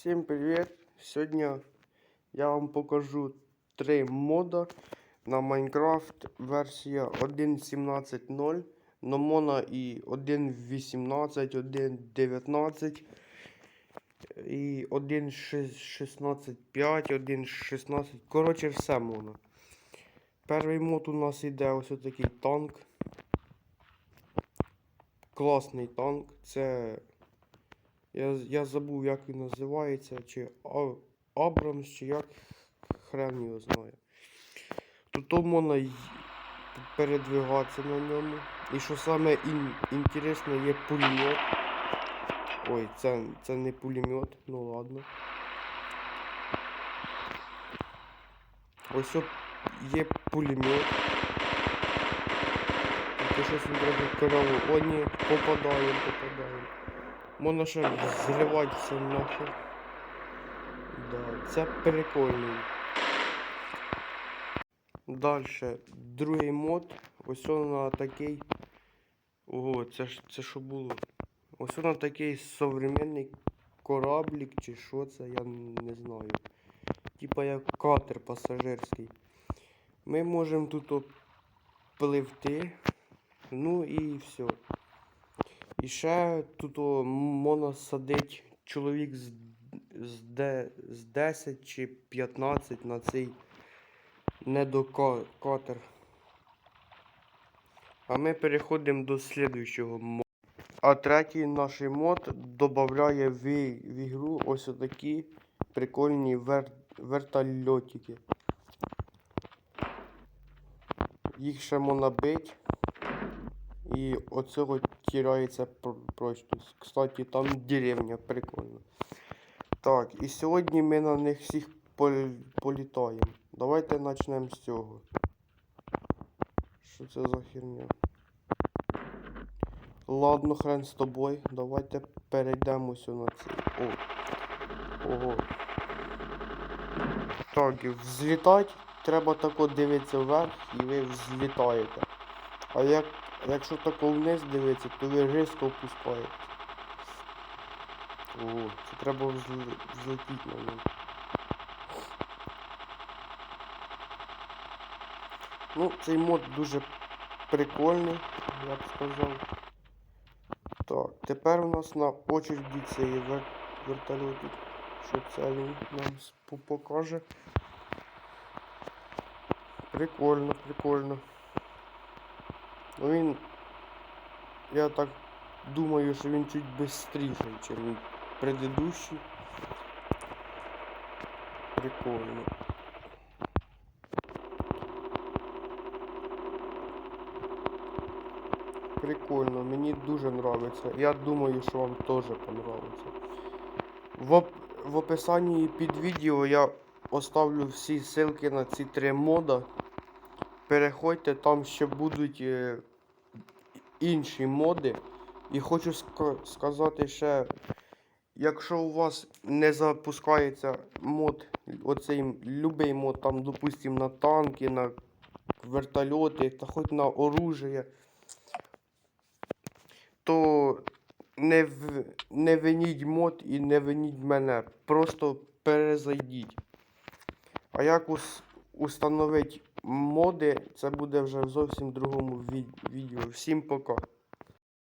Всім привіт! Сьогодні я вам покажу три мода на Minecraft версія 1.17.0, но можна і 1.18, 1.19 і 1.16.5, 1.16. Коротше, все можна. Перший мод у нас іде ось такий танк. Класний танк. Це я, я забув, як він називається, чи Абрамс, чи як хрен його знає. Тут можна передвигатися на ньому. І що саме ін, інтересне, є пулемет. Ой, це, це не пулемет, ну ладно. Ось є пулемет. Тільки щось він трохи корову. О, ні, попадаємо, попадаємо. Можна ще зривати все нахер. Да, це прикольно. Дальше, другий мод. Ось он на такий. Ого, це це що було? Ось он на такий современний кораблік чи що це, я не знаю. Типа як катер пасажирський. Ми можемо тут пливти. Ну і все. І ще тут о, можна садити чоловік з, з, де, з 10 чи 15 на цей недокатер. А ми переходимо до слідуючого моду. А третій наш мод додає в, в ігру ось такі прикольні вер, вертольотики. Їх ще можна бити. І оцього тирається пр- прочно. Кстати, там деревня прикольно. Так, і сьогодні ми на них всіх політаємо. Давайте почнемо з цього. Що це за херня? Ладно, хрен з тобою. Давайте перейдемо ось на цей. О. Ого. Так, взлітати треба тако дивитися вверх і ви взлітаєте. А як, якщо тако вниз дивитися, то ви різко опускаєтесь. О, це треба взл- взлетіти на ньому. Ну, цей мод дуже прикольний, я б сказав. Так, тепер у нас на очереді цей вер... Що це він нам покаже. Прикольно, прикольно. Ну він. Я так думаю, що він чуть бистріший, ніж предыдущий. Прикольно. Прикольно, мені дуже нравиться. Я думаю, що вам теж понравиться. В, оп... в описанні під відео я оставлю всі ссылки на ці три мода. Переходьте, там ще будуть е, інші моди. І хочу ска- сказати ще, якщо у вас не запускається мод, оцей любий мод, там, допустим, на танки, на вертольоти, та хоч на оружие, то не, в, не виніть мод і не виніть мене. Просто перезайдіть. А як ус, установити моди, це буде вже в зовсім другому від- відео. Всім пока.